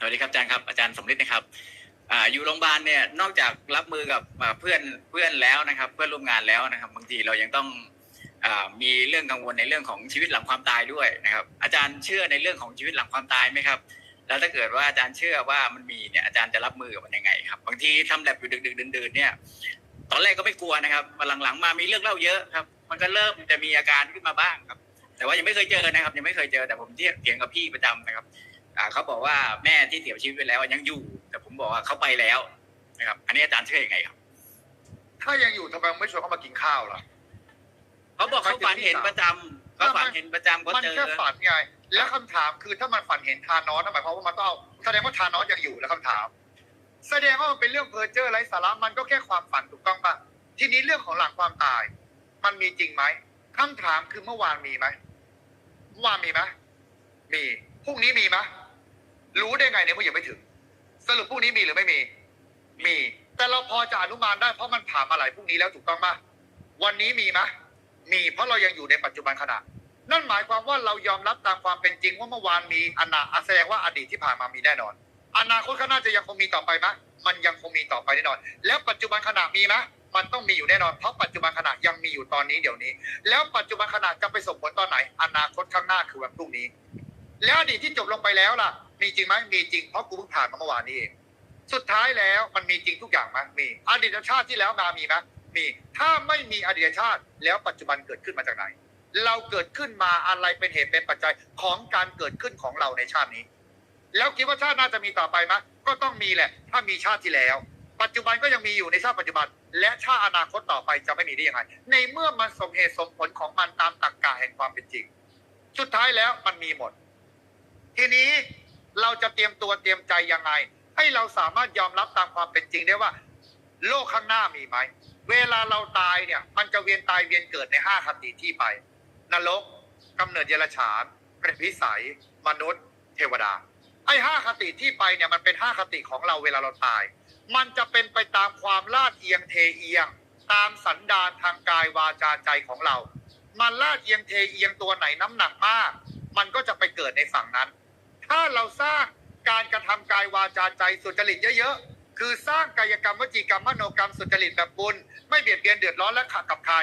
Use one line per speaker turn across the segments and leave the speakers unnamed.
สวัสดีครับอาจารย์ครับอาจารย์สมฤทธิ์นะครับอ่าอยู่โรงพยาบาลเนี่ยนอกจากรับมือกับเพื่อนเพื่อนแล้วนะครับ เพื่อนร่วมงานแล้วนะครับ บางทีเรายังต้องอ่ามีเรื่องกังวลในเรื่องของชีวิตหลังความตายด้วยนะครับ อาจารย์เชื่อในเรื่องของชีวิตหลังความตายไหมครับ แล้วถ้าเกิดว่าอาจารย์เชื่อว่ามันมีเนี่ยอาจารย์จะรับมือกับมันยังไงครับ บางทีทำแลบอยู่ดึกๆดื่นๆเนี่ยตอนแรกก็ไม่กลัวนะครับมาหลังๆมามีเรื่องเล่าเยอะครับ มันก็เริ่มจะมีอาการขึ้นมาบ้างครับ แต่ว่ายังไม่เคยเจอนะครับ ยังไม่เคยเจอแต่ผมเทียบเถียงกับพี่ประจำนะครับ อ่าเขาบอกว่าแม่ที่เสียชีวิตไปแล้วยังอยู่ แต่ผมบอกว่าเขาไปแล้วนะครับ อันนี้อาจารย์เชื่อยังไงครับ
ถ้ายังอยู่ทำไมไม่ชวนเขามากินข้าวล่ะ
เขาบอกเขาฝันเห็นประจำเขาฝันเห็นประจำเขา
มัน
เจอ
แค่ฝันไง แล้วคำถามคือถ้ามันฝันเห็นทานอสนั่นหมายความว่ามันต้องเอาแสดงว่าทานอสยังอยู่แล้วคำถาม แสดงว่ามันเป็นเรื่องเพ้อเจ้อไร้สาระมันก็แค่ความฝันถูกต้องปะทีนี้เรื่องของหลังความตาย มันมีจริงไหมคำถามคือเมื่อวานมีไหมเมื่อวานมีไหมมีพรุ่งนี้มีไหม รู้ได้ไงเนี่ยว่ายังไม่ถึง สรุปพรุ่งนี้มีหรือไม่มี มี แต่เราพอจะอนุมานได้เพราะมันผ่านมาหลายพรุ่งนี้แล้วถูกต้องปะวันนี้มีไหมมีเพราะเรายังอยู่ในปัจจุบันขณะ นั่นหมายความว่าเรายอมรับตามความเป็นจริงว่าเมื่อวานมีอนาคตแสดงว่าอดีตที่ผ่านมามีแน่นอน อนาคตข้างหน้าจะยังคงมีต่อไปไหมมันยังคงมีต่อไปแน่นอน แล้วปัจจุบันขณะมีไหมมันต้องมีอยู่แน่นอนเพราะปัจจุบันขณะยังมีอยู่ตอนนี้เดี๋ยวนี้ แล้วปัจจุบันขณะจะไปส่งผลตอนไหน อนาคตข้างหน้าคือวันพรุ่งนี้ แล้วอดีตที่จบลงไปแล้วล่ะ มีจริงไหมมีจริงเพราะกูเพิ่งผ่านมาเมื่อวานนี้เองสุดท้ายแล้วมันมีจริงทุกอย่างไหมมีอดีตชาติที่แล้วมามีไหมมีถ้าไม่มีอดีตชาติแล้วปัจจุบันเกิดขึ้นมาจากไหน เราเกิดขึ้นมาอะไรเป็นเหตุเป็นปัจจัยของการเกิดขึ้นของเราในชาตินี้ แล้วคิดว่าชาติน้าจะมีต่อไปไหมก็ต้องมีแหละ ถ้ามีชาติที่แล้ว ปัจจุบันก็ยังมีอยู่ในชาติปัจจุบัน และชาติอนาคตต่อไปจะไม่มีได้ยังไงในเมื่อมันสมเหตุสมผลของมันตามตรรกะแห่งความเป็นจริง สุดท้ายแล้วมันมีหมด ทีนี้เราจะเตรียมตัวเตรียมใจยังไง ให้เราสามารถยอมรับตามความเป็นจริงได้ว่า โลกข้างหน้ามีไหม เวลาเราตายเนี่ย มันจะเวียนตายเวียนเกิดในห้าคติที่ไป นรกกำเนิดเดรัจฉานเปรตวิสัย มนุษย์ เทวดาไอ้ห้าคติที่ไปเนี่ยมันเป็นห้าคติของเราเวลาเราตาย มันจะเป็นไปตามความลาดเอียงเทเอียง ตามสันดานทางกายวาจาใจของเรา มันลาดเอียงเทเอียงตัวไหนน้ำหนักมาก มันก็จะไปเกิดในฝั่งนั้น ถ้าเราสร้างการกระทำกายวาจาใจสุจริตเยอะๆ คือสร้างกายกรรมวจีกรรมมโนกรรมสุจริตแบบบุญ ไม่เบียดเบียนเดือดร้อนและขัดกับใคร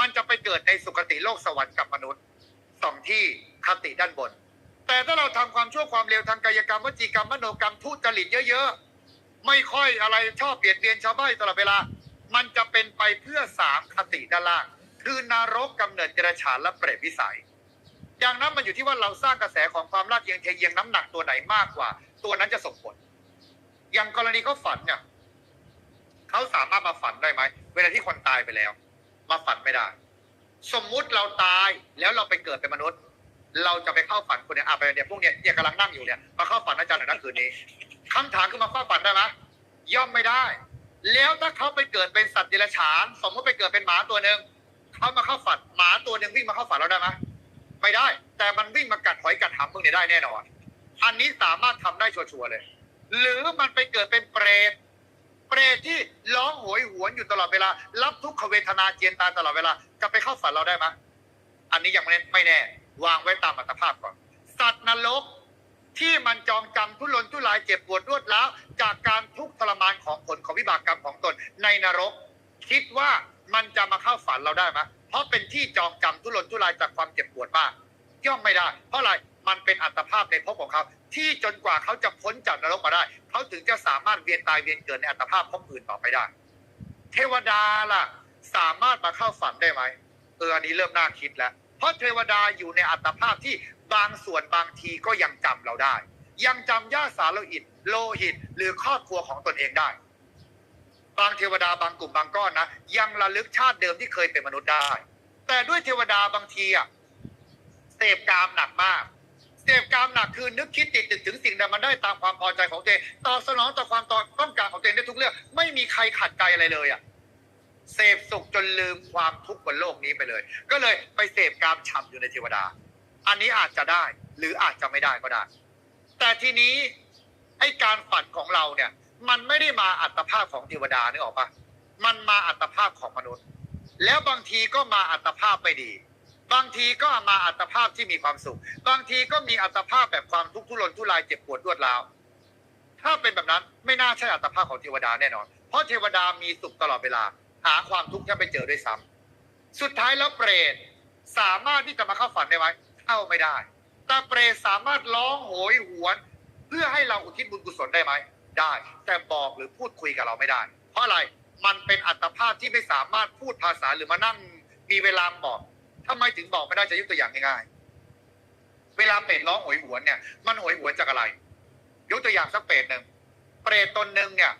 มันจะไปเกิดในสุคติโลกสวรรค์กับมนุษย์สองที่คติด้านบน แต่ถ้าเราทำความชั่วความเลวทางกายกรรมวจีกรรมมโนกรรมทุจริตเยอะๆ ไม่ค่อยอะไรชอบเบียดเบียนชาวบ้านตลอดเวลา มันจะเป็นไปเพื่อสามคติด้านล่าง คือนรกกำเนิดเดรัจฉานและเปรตวิสัย อย่างนั้นมันอยู่ที่ว่าเราสร้างกระแสของความลาดเอียงเทเอียงน้ำหนักตัวไหนมากกว่า ตัวนั้นจะส่งผล อย่างกรณีเขาฝันเนี่ยเขาสามารถมาฝันได้ไหมเวลาที่คนตายไปแล้ว มาฝันไม่ได้ สมมุติเราตายแล้วเราไปเกิดเป็นมนุษย์ เราจะไปเข้าฝันคนเนี่ยอะไปเนี่ยพวกเนี่ยเนี่ยกำลังนั่งอยู่เนี่ยมาเข้าฝันอาจารย์หน่อยนะคืนนี้คำถามคือมาเข้าฝันได้ไหมย่อมไม่ได้ แล้วถ้าเขาไปเกิดเป็นสัตว์เดรัจฉาน สมมติไปเกิดเป็นหมาตัวหนึ่งเขามาเข้าฝันหมาตัวหนึ่งวิ่งมาเข้าฝันเราได้ไหม ไม่ได้ แต่มันวิ่งมากัดหอยกัดหำมึงเนี่ยได้แน่นอน อันนี้สามารถทำได้ชัวร์เลย หรือมันไปเกิดเป็นเปรตเปรตที่ร้องโหยหวนอยู่ตลอดเวลา รับทุกขเวทนาเจียนตาตลอดเวลาจะไปเข้าฝันเราได้ไหมอันนี้ยังไม่ไม่แน่ วางไว้ตามอัตภาพก่อน สัตว์นรกที่มันจองจำทุรนทุรายเจ็บปวดรวดร้าวจากการทุกข์ทรมานของผลของวิบากกรรมของตนในนรก คิดว่ามันจะมาเข้าฝันเราได้ไหม เพราะเป็นที่จองจำทุรนทุรายจากความเจ็บปวดมาก ย่อมไม่ได้ เพราะอะไรมันเป็นอัตภาพในภพของเขา ที่จนกว่าเขาจะพ้นจากนรกมาได้ เขาถึงจะสามารถเวียนตายเวียนเกิดในอัตภาพภพอื่นต่อไปได้ เทวดาล่ะ สามารถมาเข้าฝันได้ไหมเอออันนี้เริ่มน่าคิดแล้ว เพราะเทวดาอยู่ในอัตภาพที่บางส่วนบางทีก็ยังจำเราได้ ยังจำญาติสาโลหิต โลหิต หรือครอบครัวของตนเองได้างเทวดาบางกลุ่มบางก้อนนะยังระลึกชาติเดิมที่เคยเป็นมนุษย์ได้ แต่ด้วยเทวดาบางทีอะเสพกามหนักมากเสพกามหนักคือนึกคิดติดตึกถึงสิ่งใดมันได้ตามความพอใจของตัวเองตอบสนองต่อความต้องการของตัวเองได้ทุกเรื่อง ไม่มีใครขัดใจอะไรเลยอะเสพสุขจนลืมความทุกข์บนโลกนี้ไปเลย ก็เลยไปเสพกามฉ่ำอยู่ในเทวดา อันนี้อาจจะได้หรืออาจจะไม่ได้ก็ได้ แต่ทีนี้ไอ้การฝันของเราเนี่ย มันไม่ได้มาอัตภาพของเทวดานึกออกปะมันมาอัตภาพของมนุษย์ แล้วบางทีก็มาอัตภาพไม่ดี บางทีก็มาอัตภาพที่มีความสุข บางทีก็มีอัตภาพแบบความทุกข์ทุรนทุรายเจ็บปวดรวดร้าวถ้าเป็นแบบนั้นไม่น่าใช่อัตภาพของเทวดาแน่นอน เพราะเทวดามีสุขตลอดเวลา หาความทุกข์แทบไม่เจอด้วยซ้ำสุดท้ายแล้วเปรตสามารถที่จะมาเข้าฝันได้ไหมเข้าไม่ได้ แต่เปรตสามารถร้องโหยหวน เพื่อให้เราอุทิศบุญกุศลได้ไหม ได้ แต่บอกหรือพูดคุยกับเราไม่ได้ เพราะอะไรมันเป็นอัตภาพที่ไม่สามารถพูดภาษาหรือมานั่งมีเวลาบอกทำไมถึงบอกไม่ได้จะยกตัวอย่างง่ายๆเวลาเปรตร้องโหยหวนเนี่ย มันโหยหวนจากอะไร ยกตัวอย่างสักเปรตหนึ่งเปรตตนหนึ่งเนี่ย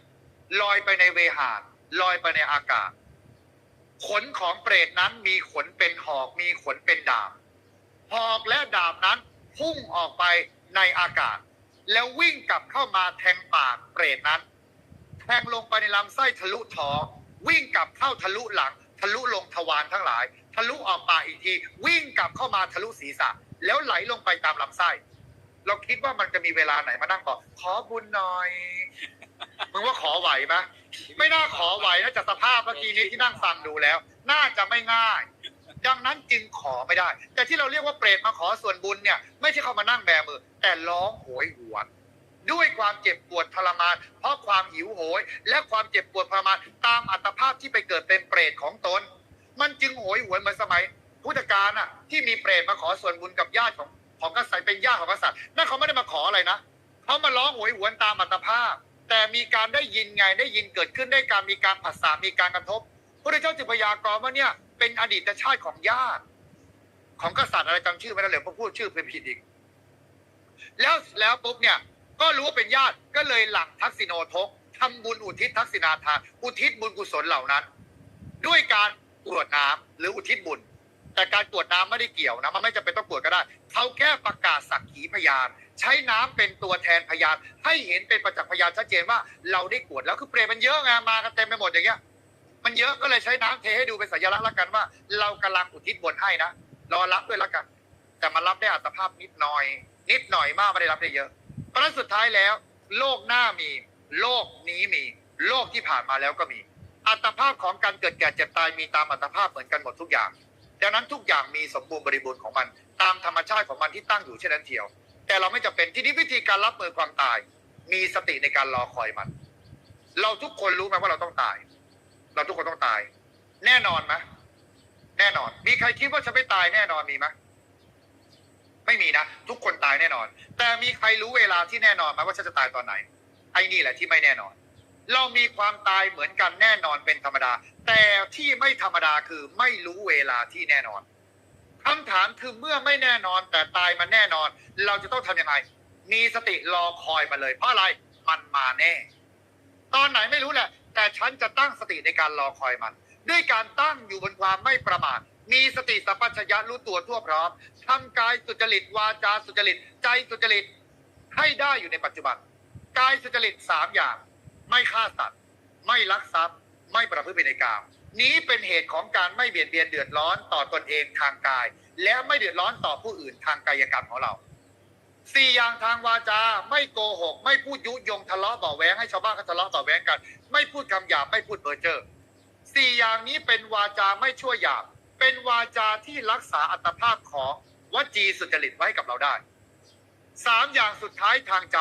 ลอยไปในเวหาลอยไปในอากาศ ขนของเปรตนั้นมีขนเป็นหอกมีขนเป็นดาบหอกและดาบนั้นพุ่งออกไปในอากาศ แล้ววิ่งกลับเข้ามาแทงปากเปรตนั้น แทงลงไปในลำไส้ทะลุท้องวิ่งกลับเข้าทะลุหลัง ทะลุลงทวารทั้งหลาย ทะลุออกปากอีกที วิ่งกลับเข้ามาทะลุศีรษะ แล้วไหลลงไปตามลำไส้ เราคิดว่ามันจะมีเวลาไหนมานั่งบอกขอบุญหน่อยมึงว่าขอไหวไหมไม่น่าขอไหวนะจากสภาพเมื่อกี้นี้ที่นั่งฟังดูแล้ว น่าจะไม่ง่าย ดังนั้นจึงขอไม่ได้ แต่ที่เราเรียกว่าเปรตมาขอส่วนบุญเนี่ย ไม่ใช่เขามานั่งแบมือ แต่ร้องโหยหวนด้วยความเจ็บปวดทรมาน เพราะความหิวโหย และความเจ็บปวดทรมานตามอัตภาพที่ไปเกิดเป็นเปรตของตน มันจึงโหยหวนเหมือนสมัยพุทธกาลน่ะที่มีเปรตมาขอส่วนบุญกับญาติของของกษัตริย์เป็นญาติของกษัตริย์นั่นเขาไม่ได้มาขออะไรนะเขามาร้องโหยหวนตามอัตภาพ แต่มีการได้ยินไงได้ยินเกิดขึ้นได้การมีการผัสสะมีการกระทบพระเจ้าจึงพยากรณ์ว่าเนี่ย เป็นอดีตชาติของญาติของกษัตริย์อะไรจำชื่อไม่ได้เลยเพราะพูดชื่อเป็นผิดอีก แล้วแล้วปุ๊บเนี่ย ก็รู้ว่าเป็นญาติก็เลยหลังทักษิโนทกทำบุญอุทิศทักษิณาทานอุทิศบุญกุศลเหล่านั้น ด้วยการกรวดน้ำหรืออุทิศบุญ แต่การกรวดน้ำไม่ได้เกี่ยวนะมันไม่จำเป็นต้องกรวดก็ได้เขาแค่ประกาศสักขีพยาน ใช้น้ำเป็นตัวแทนพยาน ให้เห็นเป็นประจักษ์พยานชัดเจนว่าเราได้กรวดแล้วคือเปรตมันเยอะไงมากันเต็มไปหมดอย่างเงี้ย มันเยอะก็เลยใช้น้ำเทให้ดูเป็นสัญลักษณ์ละกันว่า เรากำลังอุทิศบุญให้นะรอรับด้วยละกัน แต่มันรับได้อัตภาพนิดหน่อย นิดหน่อยมากไม่ได้รับได้เยอะ เพราะฉะนั้นสุดท้ายแล้ว โลกหน้ามี โลกนี้มี โลกที่ผ่านมาแล้วก็มี อัตภาพของการเกิดแก่เจ็บตายมีตามอัตภาพเหมือนกันหมดทุกอย่างดังนั้นทุกอย่างมีสมบูรณ์บริบูรณ์ของมัน ตามธรรมชาติของมันที่ตั้งอยู่เช่นนั้นเทียว แต่เราไม่จำเป็นที่นี้วิธีการรับมือความตาย มีสติในการรอคอยมัน เราทุกคนรู้ไหมว่าเราต้องตาย เราทุกคนต้องตาย แน่นอนไหมแน่นอน มีใครคิดว่าฉันไม่ตายแน่นอนมีไหมไม่มีนะทุกคนตายแน่นอน แต่มีใครรู้เวลาที่แน่นอนไหมว่าฉันจะตายตอนไหน ไอ้นี่แหละที่ไม่แน่นอน เรามีความตายเหมือนกันแน่นอนเป็นธรรมดา แต่ที่ไม่ธรรมดาคือไม่รู้เวลาที่แน่นอนคำถามคือเมื่อไม่แน่นอนแต่ตายมันแน่นอน เราจะต้องทำยังไง มีสติรอคอยมาเลย เพราะอะไรมันมาแน่ ตอนไหนไม่รู้แหละ แต่ฉันจะตั้งสติในการรอคอยมัน ด้วยการตั้งอยู่บนความไม่ประมาทมีสติสัมปชัญญะรู้ตัวทั่วพร้อมทำกายสุจริตวาจาสุจริต ใจสุจริตให้ได้อยู่ในปัจจุบัน กายสุจริตสามอย่าง ไม่ฆ่าสัตว์ไม่ลักทรัพย์ ไม่ประพฤติผิดในกามนี้เป็นเหตุของการไม่เบียดเบียนเดือดร้อนต่อตนเองทางกาย และไม่เดือดร้อนต่อผู้อื่นทางกายกรรมของเรา สี่อย่างทางวาจา ไม่โกหก ไม่พูดยุยงทะเลาะเบาะแวงให้ชาวบ้านเขาทะเลาะเบาะแวงกัน ไม่พูดคำหยาบไม่พูดเพ้อเจ้อสี่อย่างนี้เป็นวาจาไม่ชั่วหยาบ เป็นวาจาที่รักษาอัตภาพของวจีสุจริตไว้กับเราได้สามอย่างสุดท้ายทางใจ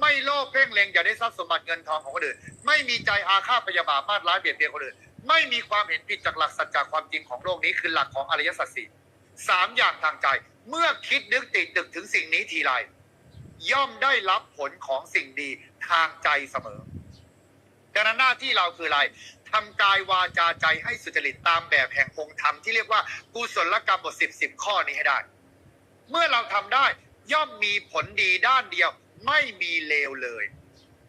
ไม่โลภเพ่งเล็งอย่าได้ทรัพย์สมบัติเงินทองของคนอื่น ไม่มีใจอาฆาตพยาบาทมาดร้ายเบียดเบียนคนอื่น ไม่มีความเห็นผิดจากหลักสัจจะความจริงของโลกนี้คือหลักของอริยสัจสี่สามอย่างทางใจ เมื่อคิดนึกติดตึกถึงสิ่งนี้ทีไรย่อมได้รับผลของสิ่งดีทางใจเสมอดังนั้นหน้าที่เราคืออะไรทำกายวาจาใจให้สุจริตตามแบบแห่งองค์ธรรมที่เรียกว่ากุศลกรรมบทสิบสิบข้อนี้ให้ได้ เมื่อเราทำได้ย่อมมีผลดีด้านเดียว ไม่มีเลวเลย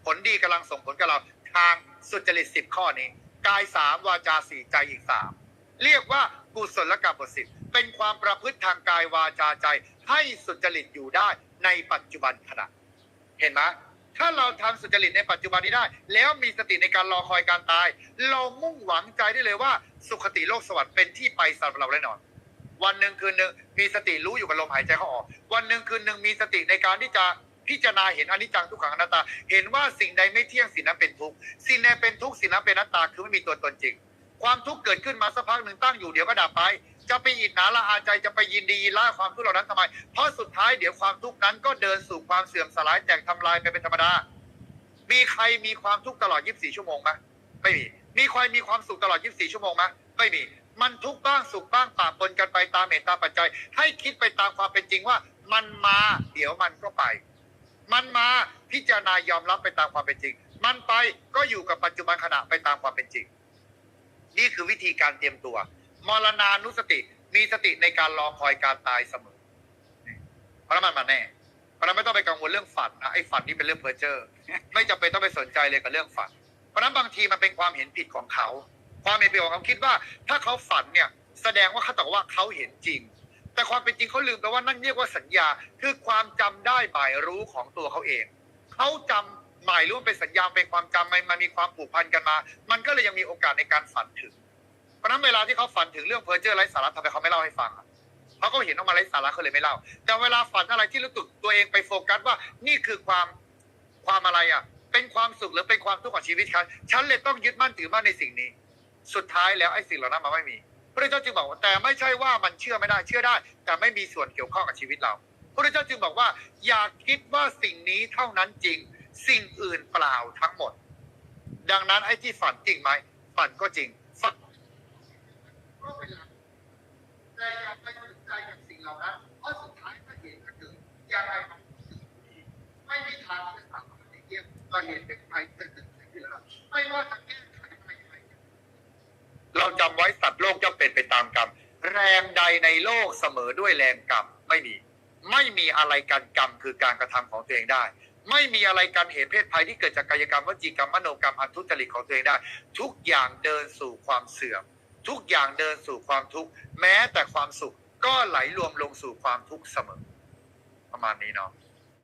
ผลดีกำลังส่งผลกับเราทางสุจริตสิบข้อนี้ กายสามวาจาสี่ใจอีกสามเรียกว่ากุศลกรรมบทสิบ เป็นความประพฤติทางกายวาจาใจ ให้สุจริตอยู่ได้ในปัจจุบันขณะ เห็นไหมถ้าเราทำสุจริตในปัจจุบันนี้ได้ แล้วมีสติในการรอคอยการตาย เรามุ่งหวังใจได้เลยว่า สุขติโลกสวรรค์เป็นที่ไปสำหรับเราแน่นอน วันหนึ่งคืนหนึ่งมีสติรู้อยู่กับลมหายใจเขาออก วันหนึ่งคืนหนึ่งมีสติในการที่จะพิจารณาเห็นอนิจจังทุกขังอนัตตา เห็นว่าสิ่งใดไม่เที่ยงสิ่งนั้นเป็นทุกข์สิ่งใดเป็นทุกข์สิ่งนั้นเป็นอนัตตาคือไม่มีตัวตนจริง ความทุกข์เกิดขึ้นมาสักพักหนึ่งตั้งอยู่เดี๋ยวก็ดับไป จะไปอิจฉาละอาใจจะไปยินดีล่าความทุกข์เหล่านั้นทำไม เพราะสุดท้ายเดี๋ยวความทุกข์นั้นก็เดินสู่ความเสื่อมสลายแตกทำลายไปเป็นธรรมดา มีใครมีความทุกข์ตลอด 24 ชั่วโมงไหมไม่มี มีใครมีความสุขตลอด 24 ชั่วโมงไหมไม่มี มันทุกข์บ้างสุขบ้างปะปนกันไปตามเหตุตามปัจจัย ให้คิดไปตามความเป็นจริงว่า มันมาเดี๋ยวมันก็ไป มันมาพิจารณายอมรับไปตามความเป็นจริง มันไปก็อยู่กับปัจจุบันขณะไปตามความเป็นจริง นี่คือวิธีการเตรียมตัว มรณานุสติ มีสติในการรอคอยการตายเสมอเพราะนั้นมันมาแน่ เพราะนั้นไม่ต้องไปกังวลเรื่องฝันนะไอ้ฝันนี่เป็นเรื่องเพ้อเจ้อไม่จำเป็นต้องไปสนใจเลยกับเรื่องฝัน เพราะนั้นบางทีมันเป็นความเห็นผิดของเขา ความเห็นผิดของเขาคิดว่า ถ้าเขาฝันเนี่ย แสดงว่าเขาตอบว่าเขาเห็นจริง แต่ความเป็นจริงเขาลืมไปว่านั่นเรียกว่าสัญญา คือความจำได้หมายรู้ของตัวเขาเอง เขาจำหมายรู้เป็นสัญญาเป็นความจำมันมีความผูกพันกันมา มันก็เลยยังมีโอกาสในการฝันถึง เพราะฉะนั้นเวลาที่เขาฝันถึงเรื่องเพ้อเจ้อไร้สาระทำไมเขาไม่เล่าให้ฟังอะเพราะเขาเห็นออกมาไร้สาระเขาเลยไม่เล่า แต่เวลาฝันอะไรที่รู้สึกตัวเองไปโฟกัสว่านี่คือความความอะไรอะ เป็นความสุขหรือเป็นความทุกข์ของชีวิตฉันฉันเลยต้องยึดมั่นถือมั่นในสิ่งนี้ สุดท้ายแล้วไอ้สิ่งเหล่านั้นมันไม่มีพระเจ้าจึงบอกว่าแต่ไม่ใช่ว่ามันเชื่อไม่ได้เชื่อได้ แต่ไม่มีส่วนเกี่ยวข้องกับชีวิตเราพระเจ้าจึงบอกว่า อย่าคิดว่าสิ่งนี้เท่านั้นจริง สิ่งอื่นเปล่าทั้งหมด ดังนั้นไอ้ที่ฝันจริงไหมฝันก็จริงฝันก็เป็นหลัก แต่อย่าไปสนใจกับสิ่งเหล่านั้นเพราะสุดท้ายถ้าเหตุมันเกิดยังไงมันก็เกิดอยู่ดีไม่มีทางที่จะสามารถเทียบว่าเหตุเป็นไปเกิดขึ้นแล้วไม่ว่าจะแก้ไขไรยังไงเราจำไว้สัตว์โลกย่อมเป็นไปตามกรรม แรงใดในโลกเสมอด้วยแรงกรรมไม่มี ไม่มีอะไรกันกรรมคือการกระทำของตัวเองได้ ไม่มีอะไรกันเหตุเพศภัยที่เกิดจากกายกรรมวจีกรรมมโนกรรมอันทุจริตของตัวเองได้ ทุกอย่างเดินสู่ความเสื่อม ทุกอย่างเดินสู่ความทุกข์แม้แต่ความสุขก็ไหลรวมลงสู่ความทุกข์เสมอ ประมาณนี้เนาะ